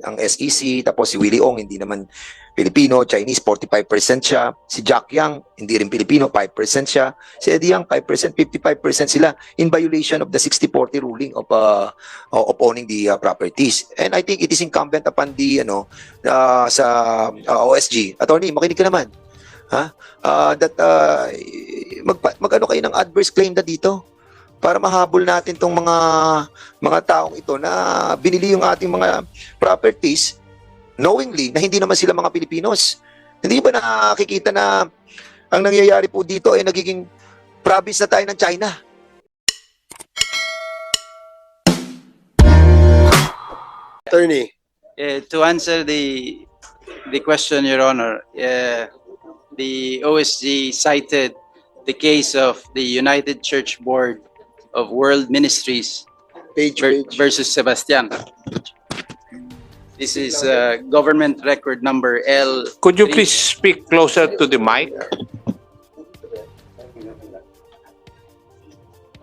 Ang SEC, tapos si Willie Ong hindi naman Filipino, Chinese 45% siya, si Jack Yang hindi rin Filipino, 5% siya, si Eddie Yang 5%, 55% sila in violation of the 60-40 ruling of uh, of owning the uh, properties. And I think it is incumbent upon the ano uh, sa uh, OSG. Attorney, makinig ka naman. Ha? Uh, that uh, mag magano kayo ng adverse claim na dito para mahabol natin tong mga mga taong ito na binili yung ating mga properties knowingly na hindi naman sila mga Pilipinos. Hindi ba nakikita na ang nangyayari po dito ay nagiging province na tayo ng China? Attorney, Uh, to answer the the question, Your Honor, uh, the OSG cited the case of the United Church Board of World Ministries page, ver- page. versus Sebastian. This is uh, government record number L. Could you please speak closer to the mic?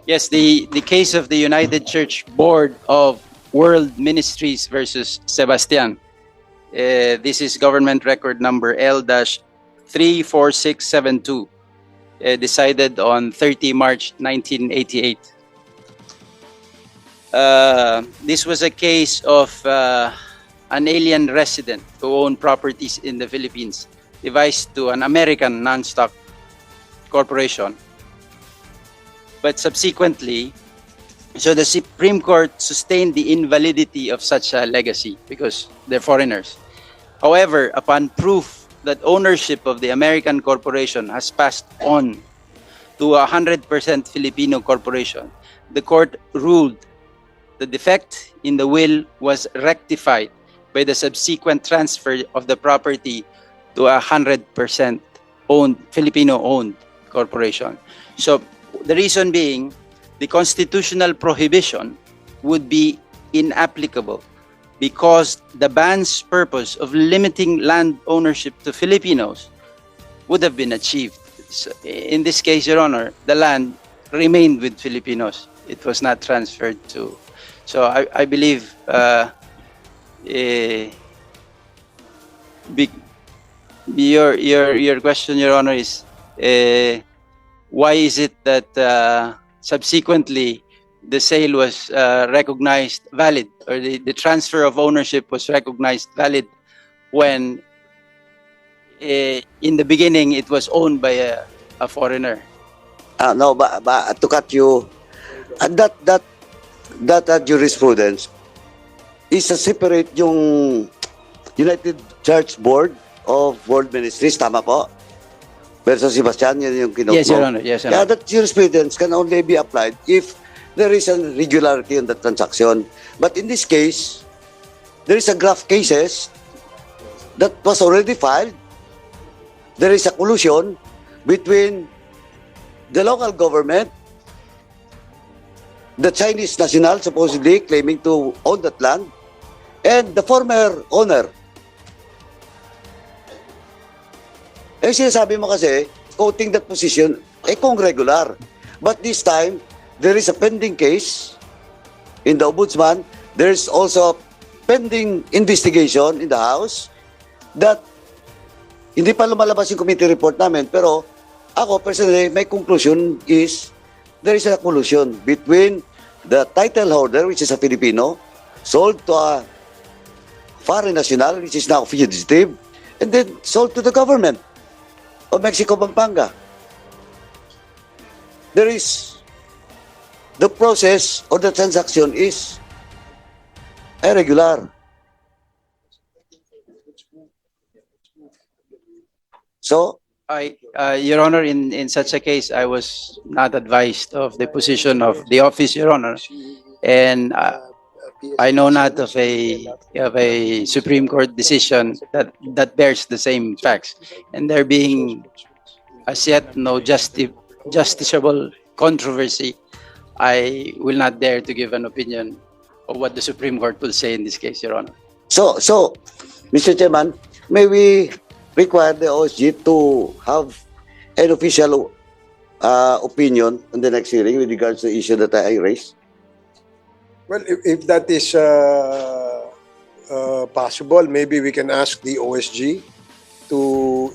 Yes, the, the case of the United Church Board of World Ministries versus Sebastian. Uh, this is government record number L-34672, uh, decided on 30 March 1988. Uh, this was a case of uh, an alien resident who owned properties in the Philippines, devised to an American non-stock corporation but subsequently, so the Supreme Court sustained the invalidity of such a legacy because they're foreigners. However, upon proof that ownership of the American corporation has passed on to a 100% Filipino corporation, the court ruled the defect in the will was rectified by the subsequent transfer of the property to a 100% owned Filipino owned corporation. So the reason being the constitutional prohibition would be inapplicable because the ban's purpose of limiting land ownership to Filipinos would have been achieved. So, in this case, Your Honor, the land remained with Filipinos. It was not transferred to. So I, I believe uh, eh, big, your your your question, Your Honor, is eh, why is it that uh, subsequently the sale was uh, recognized valid or the, the transfer of ownership was recognized valid when eh, in the beginning it was owned by a, a foreigner? Ah, no, ba, ba, to cut you, and that, that, uh, jurisprudence is a separate yung United Church Board of World Ministries, tama po? Versus Sebastian, yun yung kinok Yes, Your Honor. Yes, Your Yeah, Honor. that jurisprudence can only be applied if there is a regularity in the transaction. But in this case, there is a graph cases that was already filed. There is a collusion between the local government, the Chinese national supposedly claiming to own that land, and the former owner. Eh sinasabi mo kasi, quoting that position, eh kung regular. But this time, there is a pending case in the Ombudsman. There is also a pending investigation in the House that hindi pa lumalabas yung committee report namin. Pero ako, personally, my conclusion is there is a collusion between the title holder, which is a Filipino, sold to a foreign national, which is now fugitive, and then sold to the government of Mexico, Pampanga. There is the process or the transaction is irregular. So, I, uh, Your Honor, in, in such a case, I was not advised of the position of the office, Your Honor. And uh, I know not of a, of a Supreme Court decision that, that bears the same facts. And there being as yet no justi- justiciable controversy, I will not dare to give an opinion of what the Supreme Court will say in this case, Your Honor. so, so, Mr. Chairman, may we require the OSG to have an official uh, opinion on the next hearing with regards to the issue that I raised? Well, if, if that is uh, uh, possible, maybe we can ask the OSG to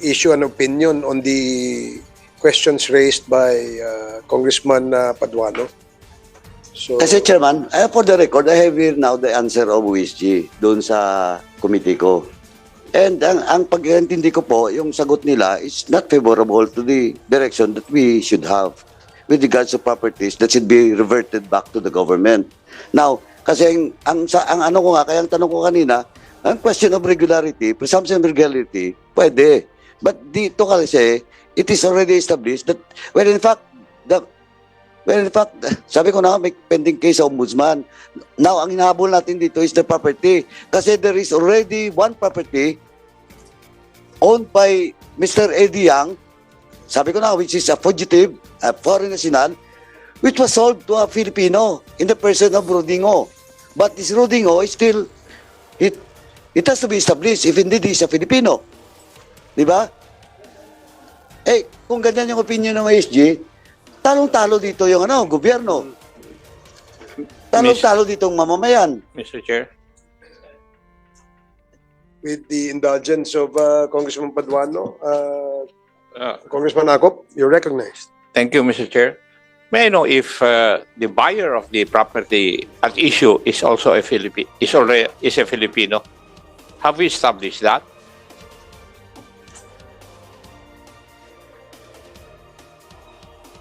issue an opinion on the questions raised by uh, Congressman uh, Paduano. So, Kasi chairman, for the record, I have here now the answer of OSG doon sa committee ko. And ang, ang pagkaintindi ko po, yung sagot nila is not favorable to the direction that we should have with regards to properties that should be reverted back to the government. Now, kasi ang, ang, sa, ang ano ko nga, kaya ang tanong ko kanina, ang question of regularity, presumption of regularity, pwede. But dito kasi, it is already established that, well, in fact, the, Well, in fact, sabi ko na may pending case sa ombudsman. Now, ang hinahabol natin dito is the property. Kasi there is already one property owned by Mr. Eddie Yang, sabi ko na, which is a fugitive, a foreign national, which was sold to a Filipino in the person of Rodingo. But this Rodingo is still, it, it has to be established if indeed he's a Filipino. Di ba? Eh, kung ganyan yung opinion ng OSG, talong-talo dito yung ano, gobyerno. Talong-talo dito ang mamamayan. Mr. Chair. with the indulgence of uh, Congressman Paduano, uh, Uh, Congressman Akop, you're recognized. Thank you, Mr. Chair. May I know if uh, the buyer of the property at issue is also a Philippi is already is a Filipino? Have we established that?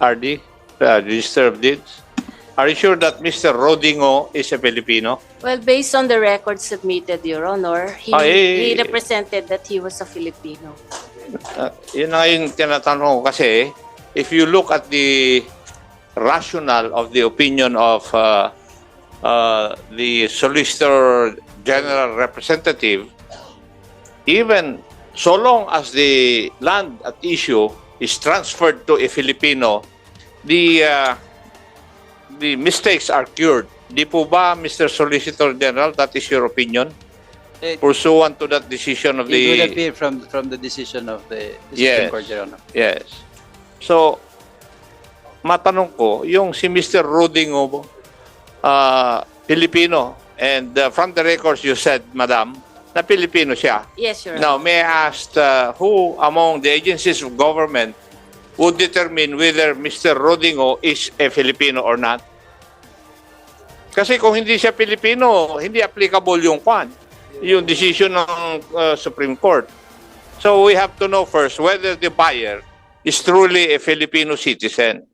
RD, uh, Register of Deeds. Are you sure that Mr. Rodingo is a Filipino? Well, based on the record submitted, Your Honor, he, Ah, eh, he represented that he was a Filipino. Uh, yun na yung tinatanong ko kasi if you look at the rationale of the opinion of uh, uh, the Solicitor General Representative, even so long as the land at issue is transferred to a Filipino, the uh, the mistakes are cured. Di po ba, Mr. Solicitor General, that is your opinion? It, Pursuant to that decision of it would the... appear from from the decision of the, the Yes. Supreme Court, Your Honor. Yes. So, matanong ko, yung si Mr. Rudingo, uh, Filipino, and uh, from the records you said, Madam, na Filipino siya. Yes, Your Now, Honor. may I ask uh, who among the agencies of government would determine whether Mr. Rodingo is a Filipino or not? Kasi kung hindi siya Filipino, hindi applicable yung kwan, yung decision ng uh, Supreme Court. So we have to know first whether the buyer is truly a Filipino citizen.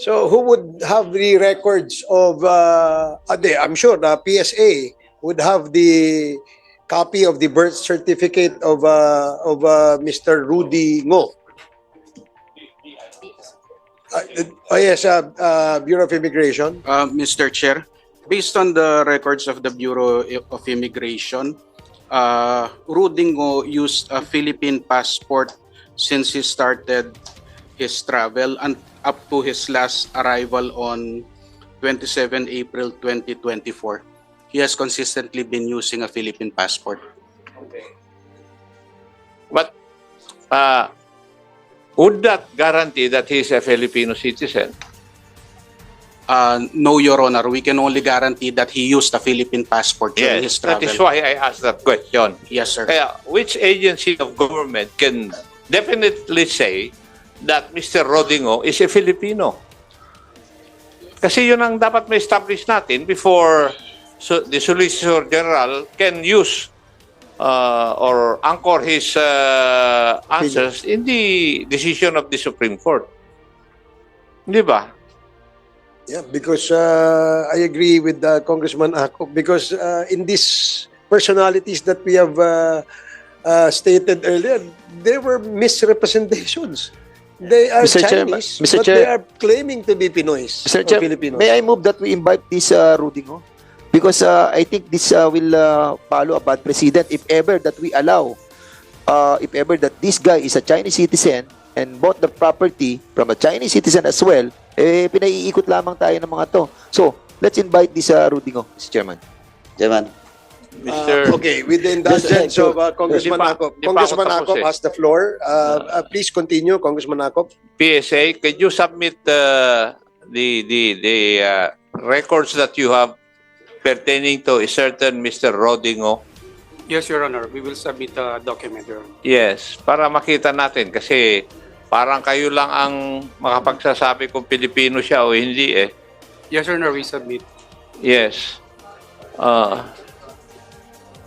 So who would have the records of, uh, ade, I'm sure the PSA would have the copy of the birth certificate of, uh, of uh, Mr. Rudy Ngo. Uh, oh yes, uh, uh, Bureau of Immigration. Uh, Mr. Chair, based on the records of the Bureau of Immigration, uh, Rudingo used a Philippine passport since he started his travel and up to his last arrival on 27 April 2024. He has consistently been using a Philippine passport. But uh, would that guarantee that he is a Filipino citizen? Uh, no, Your Honor, we can only guarantee that he used a Philippine passport during his Yes, that travel. is why I asked that question. Yes, sir. Kaya, which agency of government can definitely say that Mr. Rodingo is a Filipino? Kasi yun ang dapat may establish natin before so the Solicitor General can use uh, or anchor his uh, answers in the decision of the Supreme Court. Di ba? Yeah, because uh, I agree with uh, Congressman Akop because uh, in these personalities that we have uh, uh, stated earlier, there were misrepresentations. They are Mr. Chair, Chinese, Mr. but Chair- they are claiming to be Pinoys Mr. or Chair, Filipinos. may I move that we invite this uh, Rudingo? Because uh, I think this uh, will uh, follow a bad precedent if ever that we allow, uh, if ever that this guy is a Chinese citizen and bought the property from a Chinese citizen as well, eh, pinaiikot lamang tayo ng mga to. So, let's invite this uh, Rudingo, Mr. Chairman. Chairman. Mr. Uh, okay, with the indulgence of uh, Congressman pa- Akop. pa Congressman Akop eh. has the floor. Uh, uh, please continue, Congressman Akop. PSA, could you submit uh, the the the uh, records that you have pertaining to a certain Mr. Rodingo? Yes, Your Honor. We will submit a document, Your Honor. Yes, para makita natin kasi parang kayo lang ang makapagsasabi kung Pilipino siya o hindi eh. Yes, Your Honor. We submit. Yes. Uh,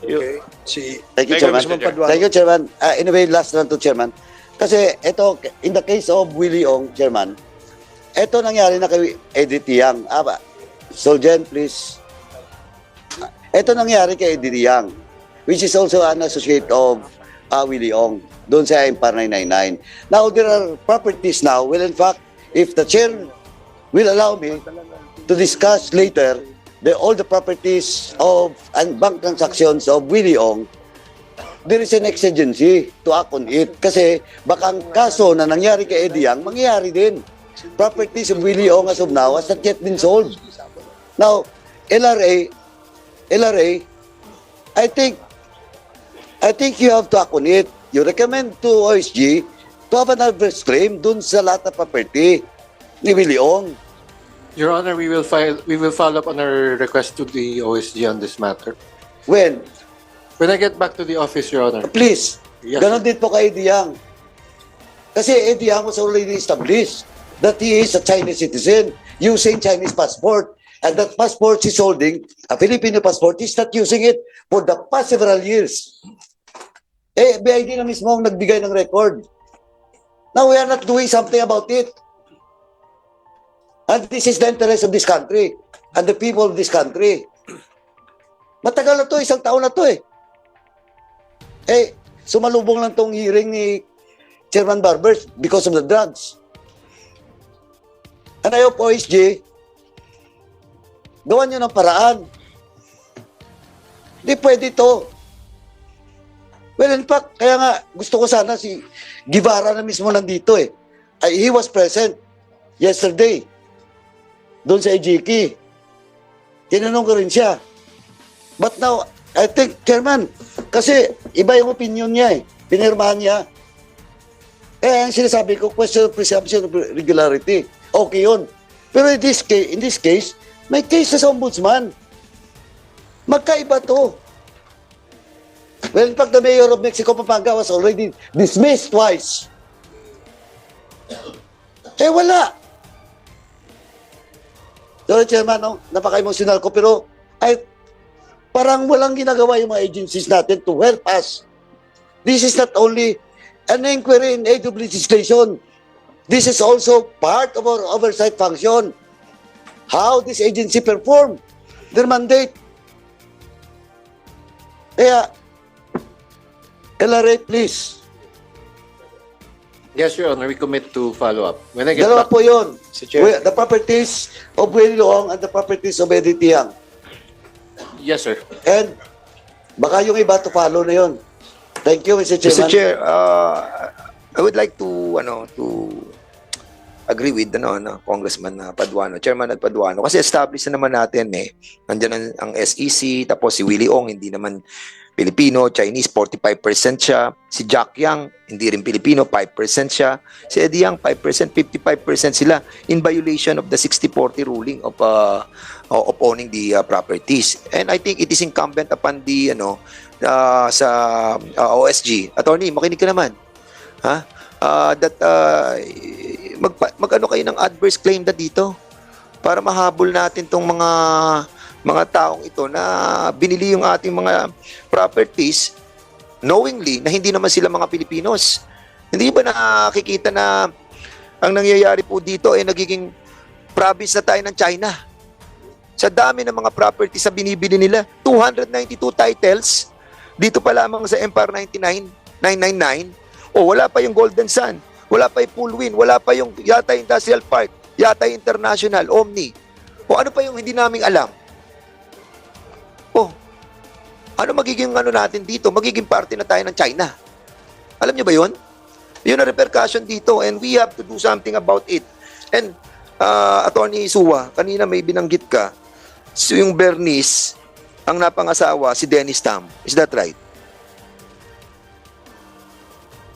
Okay. Si Thank you, Thank you, Chairman. Mr. Chair. Thank you, Chairman. Uh, anyway, last one to Chairman. Kasi ito, in the case of Willie Ong, Chairman, ito nangyari na kay Edith Yang. Ah, ba? Soljen, please. Ito nangyari kay Edith Yang, which is also an associate of uh, Willie Ong, doon sa Empire 999. Now, there are properties now. Well, in fact, if the chair will allow me to discuss later the, all the properties of and bank transactions of Willie Ong, there is an exigency to act on it. Kasi baka ang kaso na nangyari kay Eddie Yang, mangyayari din. Properties of Willie Ong as of now has not yet been sold. Now, LRA, LRA, I think, I think you have to act on it. You recommend to OSG to have an adverse claim dun sa lahat ng property ni Willie Ong. Your Honor, we will file we will follow up on our request to the OSG on this matter. When? When I get back to the office, Your Honor. Please, Yes, ganon din po kay Eddie Yang. Kasi Eddie Yang was already established that he is a Chinese citizen using Chinese passport. And that passport he's holding, a Filipino passport, he's not using it for the past several years. Eh, BID na mismo ang nagbigay ng record. Now we are not doing something about it. And this is the interest of this country and the people of this country. Matagal na to, isang taon na to eh. Eh, sumalubong lang tong hearing ni Chairman Barbers because of the drugs. And I hope OSG, gawan nyo ng paraan. Hindi pwede to. Well, in fact, kaya nga gusto ko sana si Guevara na mismo nandito eh. Ay, he was present yesterday doon sa EJK. Tinanong ko rin siya. But now, I think, Chairman, kasi iba yung opinion niya eh. Pinirmahan niya. Eh, ang sinasabi ko, question of presumption of regularity. Okay yun. Pero in this case, in this case may case sa ombudsman. Magkaiba to. Well, in fact, the mayor of Mexico, Pampanga, was already dismissed twice. Eh, wala. Sorry, Chairman, no? napaka-emotional ko, pero ay, parang walang ginagawa yung mga agencies natin to help us. This is not only an inquiry in aid of legislation. This is also part of our oversight function. How this agency perform their mandate. Kaya, LRA, please. Yes, Your Honor, we commit to follow up. When I get Dalawa back, po yun. Mr. Chair. The properties of Willie Loong and the properties of Edith Yang. yes, sir. And baka yung iba to follow na yun. Thank you, Mr. Chairman. Mr. Chair, uh, I would like to ano to agree with ano, ano Congressman uh, Paduano, Chairman at Paduano kasi established na naman natin eh. Nandiyan ang, ang SEC tapos si Willie Ong hindi naman Filipino, Chinese 45% siya. Si Jack Yang hindi rin Filipino, 5% siya. Si Eddie Yang 5%, 55% sila in violation of the 60-40 ruling of uh, of owning the uh, properties. And I think it is incumbent upon the ano uh, sa uh, OSG. Attorney, makinig ka naman. Ha? Uh, that uh, mag magano kayo ng adverse claim na dito para mahabol natin tong mga mga taong ito na binili yung ating mga properties knowingly na hindi naman sila mga Pilipinos. Hindi ba nakikita na ang nangyayari po dito ay nagiging province na tayo ng China? Sa dami ng mga properties na binibili nila, 292 titles, dito pa lamang sa Empire 99, 999, o wala pa yung Golden Sun, wala pa yung Poolwin, wala pa yung Yata Industrial Park, Yata International, Omni. O ano pa yung hindi naming alam? O, ano magiging ano natin dito? Magiging parte na tayo ng China. Alam niyo ba yun? Yun ang repercussion dito and we have to do something about it. And uh, Attorney Suwa, kanina may binanggit ka, so yung Bernice, ang napangasawa, si Dennis Tam. Is that right?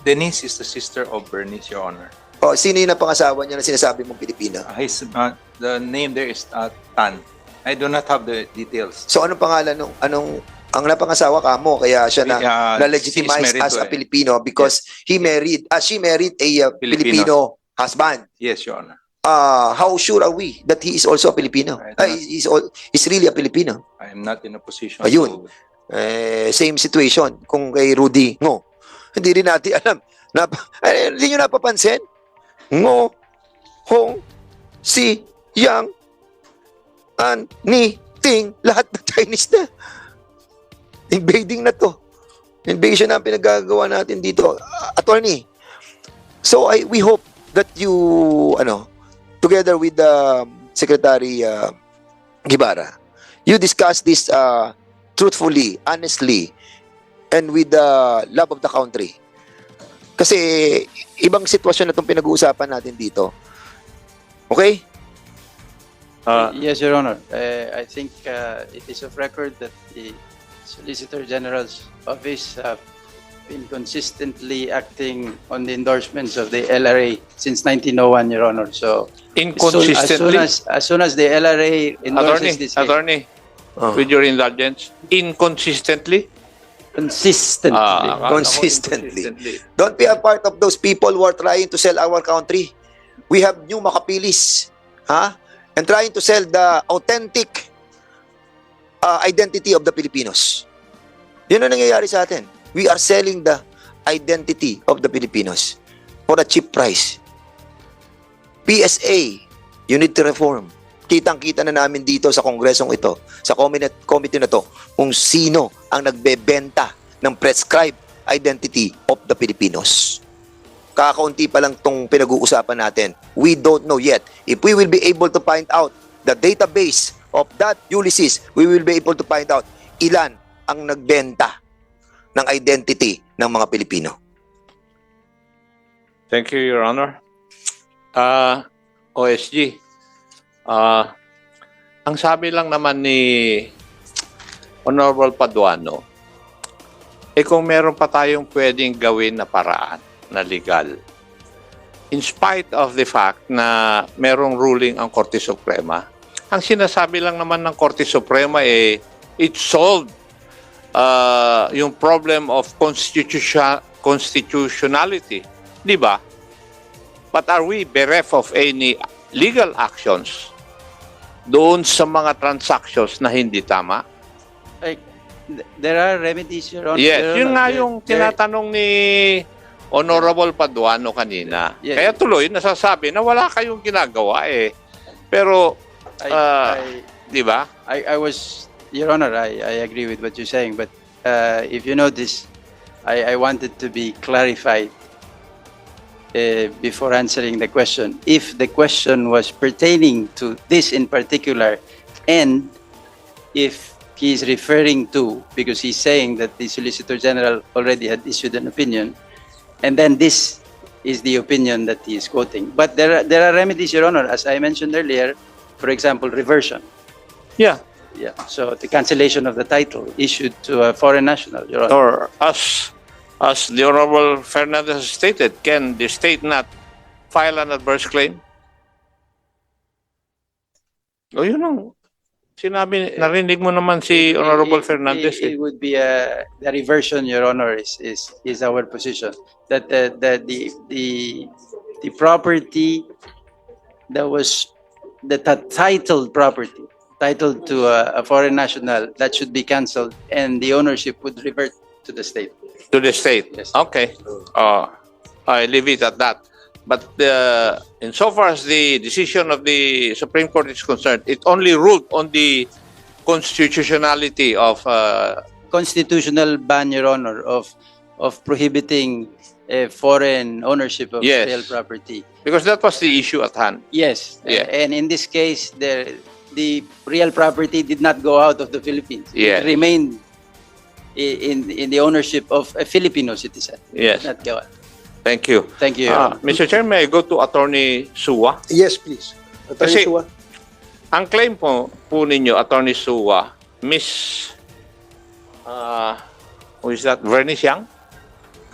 Denise is the sister of Bernice, Your Honor. O, sino yung napangasawa niya na sinasabi mong Pilipina? Uh, his, uh, the name there is uh, Tan. I do not have the details. So anong pangalan nung anong ang napangasawa ka mo kaya siya na Uh, na she is legitimize married as a Filipino because he married uh, she married a uh, Filipino. Filipino husband. Yes, Your Honor. Uh, how sure are we that he is also a Filipino? Uh, he's, al- he's really a Filipino. I am not in a position Ayun. to... Eh, same situation kung kay Rudy Ngo. Hindi rin natin alam. Nap eh, hindi nyo napapansin? Ngo, Hong, Si, Yang, An, Ni, Ting, lahat na Chinese na. Invading na to. Invasion na ang pinagagawa natin dito. Uh, attorney, so I we hope that you, ano, together with the Secretary uh, Gibara, you discuss this uh, truthfully, honestly, and with the love of the country. Kasi ibang sitwasyon na itong pinag-uusapan natin dito. Okay? Uh, Yes, Your Honor. Uh, I think uh, it is of record that the Solicitor General's office have been consistently acting on the endorsements of the LRA since 1901, Your Honor. So soon- as soon inconsistently, as, as soon as the LRA attorney, endorses this case, attorney, Oh. with your indulgence, inconsistently. Consistently, Ah, akala ko Consistently. Don't be a part of those people who are trying to sell our country. We have new makapilis. Ha? And trying to sell the authentic uh, identity of the Filipinos. Yun ang nangyayari sa atin. We are selling the identity of the Filipinos for a cheap price. PSA, you need to reform. Kitang-kita na namin dito sa kongresong ito, sa committee, na to, kung sino ang nagbebenta ng prescribed identity of the Filipinos. Kakaunti pa lang tong pinag-uusapan natin. We don't know yet. If we will be able to find out the database of that Ulysses, we will be able to find out ilan ang nagbenta ng identity ng mga Pilipino. Thank you, Your Honor. Uh, OSG, uh, ang sabi lang naman ni Honorable Paduano, eh kung meron pa tayong pwedeng gawin na paraan na legal, in spite of the fact na merong ruling ang Korte Suprema, ang sinasabi lang naman ng Korte Suprema eh, it solved uh, yung problem of constitution, constitutionality. Di ba? But are we bereft of any legal actions doon sa mga transactions na hindi tama? like, th- there are remedies, Your Honor. Yes, Your yun Honor. nga There- yung there- tinatanong ni Honorable Paduano kanina. Yeah. Kaya tuloy, nasasabi na wala kayong ginagawa eh. Pero, I. I, di ba? I, I was, Your Honor, I, I agree with what you're saying, but uh, if you notice, I, I wanted to be clarified uh, before answering the question. If the question was pertaining to this in particular, and if he's referring to, because he's saying that the Solicitor General already had issued an opinion, and then this is the opinion that he is quoting. But there are, there are remedies, Your Honor, as I mentioned earlier, for example, reversion. Yeah. Yeah, so the cancellation of the title issued to a foreign national, Your Honor. Or as, as the Honorable Fernandez stated, can the state not file an adverse claim? O yun ang sinabi, narinig mo naman si Honorable It- it- Fernandez. It, eh. would be a, the reversion, Your Honor, is, is, is our position. That the, the, the, the, the property that was, the ti- titled property, titled to a, a foreign national, that should be canceled and the ownership would revert to the state. To the state? Yes. Okay. Uh, I leave it at that. But uh, insofar as the decision of the Supreme Court is concerned, it only ruled on the constitutionality of uh, Constitutional ban, Your Honor, of, of prohibiting uh, foreign ownership of Yes. real property. because that was the issue at hand. Yes. Yeah. Uh, And in this case, the, the real property did not go out of the Philippines. Yeah. It remained in, in the ownership of a Filipino citizen. Yes. Not out. Thank you. Thank you. Ah, Honor. Mr. Chair, may I go to Attorney Suwa? Yes, please. Kasi- Attorney Suwa. Ang claim po, po ninyo, Attorney Suwa, Miss, uh, who is that, Vernice Yang?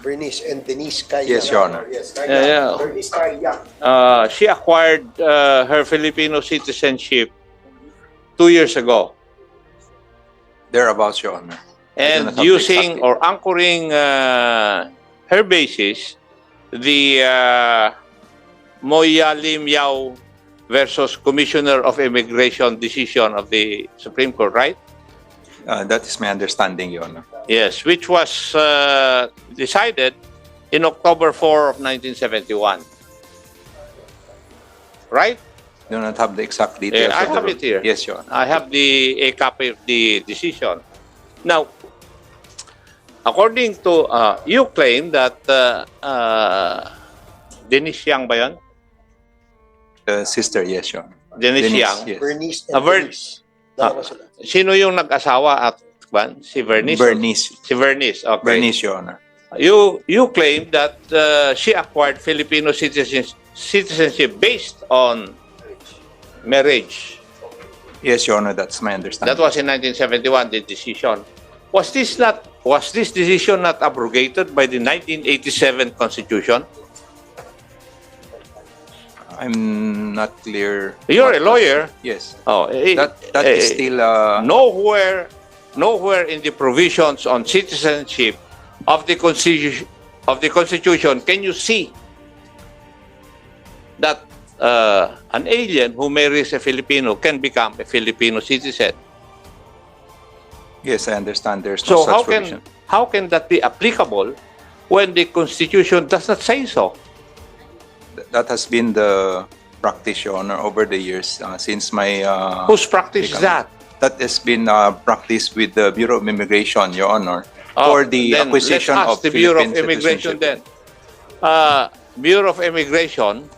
Bernice and Denise Kaya. Yes, Your Honor. Yes, Yeah, yeah. Bernice Kaya. Uh, she acquired uh, her Filipino citizenship two years ago. Thereabouts, Your Honor. And using or anchoring uh, her basis the uh, Moya Lim Yao versus Commissioner of Immigration decision of the Supreme Court, right? Uh, that is my understanding, Your Honor. Yes, which was uh, decided in October 4 of 1971. Right? Do not have the exact details. Yeah, I have it here. Yes, Your Honor. I have the a copy of the decision. Now, according to uh, you claim that uh, uh, Denise Yang ba yun? The sister, yes, Your Honor. Denise, Denise, Yang. yes. Bernice and Vern- Denise. Dalawa sila. Sino yung nag-asawa at ban? Si Vernice? Bernice. Si Vernice, okay. Bernice, Your Honor. You you claim that uh, she acquired Filipino citizenship, citizenship based on marriage. Yes, Your Honor, that's my understanding. That was in 1971, the decision. Was this not was this decision not abrogated by the 1987 Constitution? I'm not clear. You're what a was- lawyer. Yes. Oh, eh, That, that is eh, still, uh, nowhere nowhere in the provisions on citizenship of the constitution of the constitution can you see that uh, an alien who marries a Filipino can become a Filipino citizen. Yes, I understand there's no So such how provision. can how can that be applicable when the constitution does not say so? Th- That has been the practice, Your Honor, over the years, uh, since my... Uh, Whose practice is that? That has been uh, practiced with the Bureau of Immigration, Your Honor, for the Oh, then acquisition let's ask of the Bureau of Immigration then. Uh, Bureau of Immigration,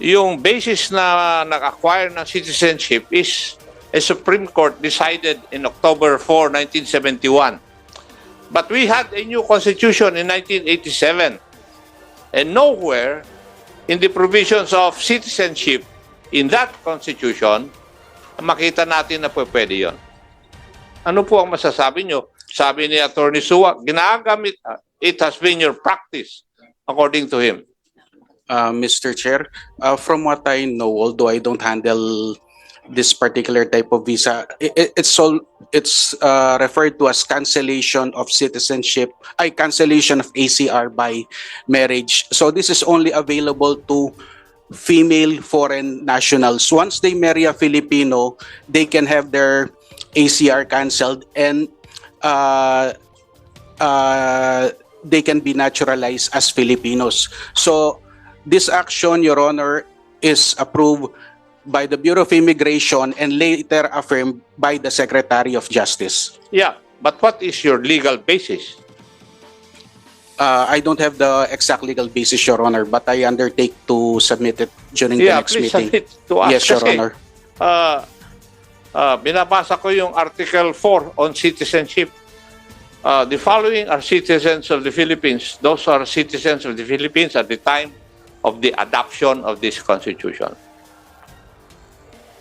yung basis na nag-acquire ng citizenship is a Supreme Court decided in October 4, 1971. But we had a new constitution in 1987. And nowhere in the provisions of citizenship in that constitution, makita natin na pwede yun. Ano po ang masasabi nyo? Sabi ni Attorney Suwa, ginagamit, uh, it has been your practice, according to him. Uh, Mr. Chair, uh, from what I know, although I don't handle this particular type of visa, i- i- it's all, it's uh, referred to as cancellation of citizenship, ay cancellation of ACR by marriage. So this is only available to female foreign nationals. Once they marry a Filipino, they can have their ACR canceled and uh, uh, they can be naturalized as Filipinos. So this action, Your Honor, is approved by the Bureau of Immigration and later affirmed by the Secretary of Justice. Yeah, but what is your legal basis? Uh, I don't have the exact legal basis, Your Honor, but I undertake to submit it during the Yeah, next please meeting. submit to us. Yes, Your kasi, Honor. uh, uh, binabasa ko yung Article 4 on citizenship. Uh, the following are citizens of the Philippines. Those are citizens of the Philippines at the time of the adoption of this constitution.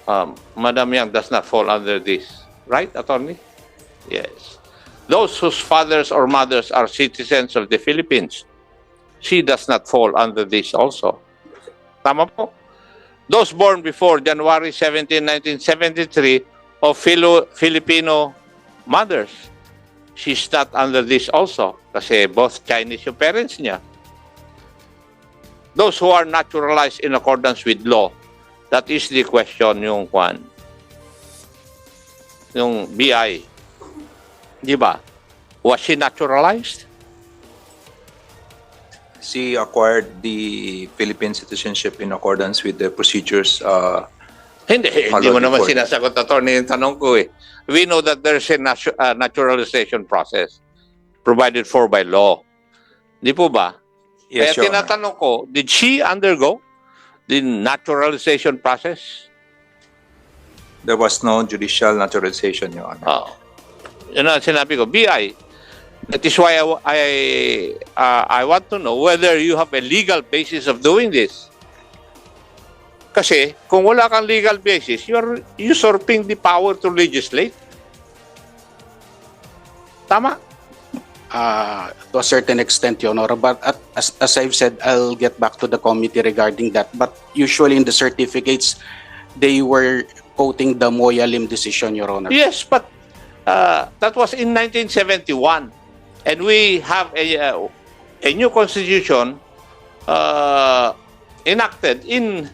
Um, Madam Yang does not fall under this. Right, attorney? Yes. Those whose fathers or mothers are citizens of the Philippines. She does not fall under this also. Tama po? those born before January 17, 1973 of Filo- Filipino mothers. She's not under this also kasi both Chinese yung parents niya. Those who are naturalized in accordance with law. That is the question yung kwan. Yung BI. Di ba? Was she naturalized? She acquired the Philippine citizenship in accordance with the procedures. Uh, Hindi, hindi mo naman sinasagot, attorney, yung tanong ko eh. We know that there's a natu- uh, naturalization process provided for by law. Di po ba? yes, Kaya tinatanong ko, did she undergo the naturalization process? There was no judicial naturalization, Your Honor. Oo. Yun ang sinabi ko, BI. That is why I, I, uh, I want to know whether you have a legal basis of doing this. Kasi kung wala kang legal basis, you are usurping the power to legislate. Tama? Uh, to a certain extent, Your Honor. But at, as, as I've said, I'll get back to the committee regarding that. But usually in the certificates, they were quoting the Moya Lim decision, Your Honor. Yes, but uh, that was in 1971. And we have a, uh, a new constitution uh, enacted in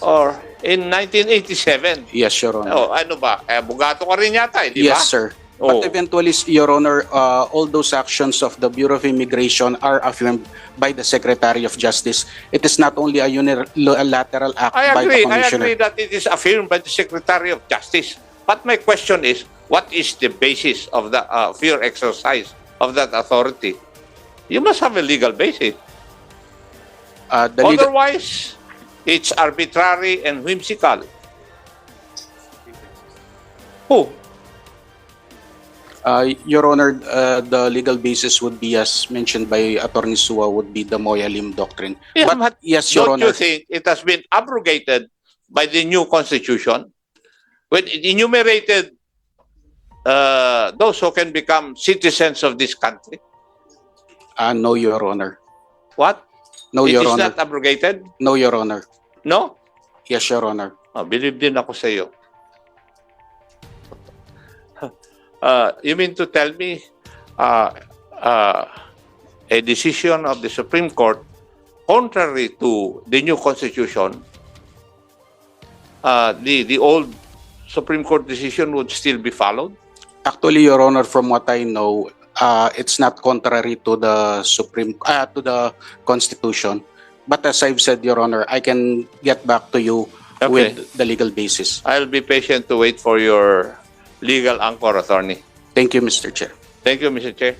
or in 1987. Yes, Your Honor. Oh, ano ba? Eh, bugato ka rin yata, eh, di ba? Yes, sir. Oh. But eventually, Your Honor, uh, all those actions of the Bureau of Immigration are affirmed by the Secretary of Justice. It is not only a unilateral act I by the agree. I Commissioner. agree that it is affirmed by the Secretary of Justice. But my question is, what is the basis of the uh, of your exercise of that authority? You must have a legal basis. Uh, the legal, Otherwise, it's arbitrary and whimsical. Who? Uh, Your Honor, uh, the legal basis would be, as mentioned by Attorney Sua, would be the Moya Lim doctrine. Yeah, but, but yes, Your Don't Honor. you think it has been abrogated by the new constitution? When it enumerated uh, those who can become citizens of this country. Uh, no, Your Honor. What? No, it Your is Honor. not abrogated? No, Your Honor. No? Yes, Your Honor. Oh, believe din ako sa iyo. Uh, you mean to tell me uh, uh, a decision of the Supreme Court contrary to the new constitution, uh, the the old Supreme Court decision would still be followed? Actually, Your Honor, from what I know, uh, it's not contrary to the Supreme, uh, to the Constitution. But as I've said, Your Honor, I can get back to you Okay. with the legal basis. I'll be patient to wait for your legal anchor attorney. Thank you, Mr. Chair. Thank you, Mr. Chair.